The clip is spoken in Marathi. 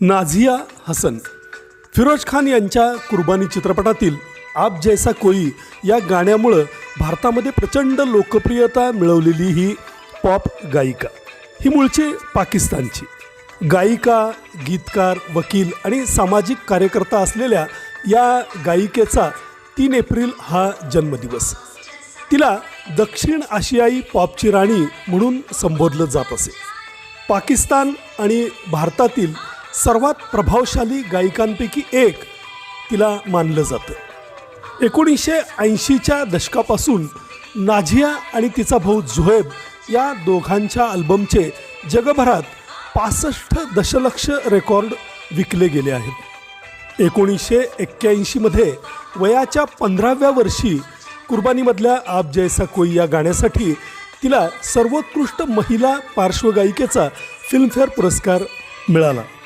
नाझिया हसन. फिरोज खान यांच्या कुर्बानी चित्रपटातील आप जैसा कोई या गाण्यामुळं भारतामध्ये प्रचंड लोकप्रियता मिळवलेली ही पॉप गायिका. ही मूळची पाकिस्तानची. गायिका गीतकार वकील आणि सामाजिक कार्यकर्ता असलेल्या या गायिकेचा तीन एप्रिल हा जन्मदिवस. तिला दक्षिण आशियाई पॉपची राणी म्हणून संबोधलं जात असे. पाकिस्तान आणि भारतातील सर्वात प्रभावशाली गायिकांपैकी एक तिला मानलं जातं. एकोणीसशे ऐंशीच्या दशकापासून नाझिया आणि तिचा भाऊ झुहेब या दोघांच्या अल्बमचे जगभरात पासष्ट दशलक्ष रेकॉर्ड विकले गेले आहेत. एकोणीसशे एक्क्याऐंशीमध्ये वयाच्या पंधराव्या वर्षी कुर्बानीमधल्या आप जैसा कोई या गाण्यासाठी तिला सर्वोत्कृष्ट महिला पार्श्वगायिकेचा फिल्मफेअर पुरस्कार मिळाला.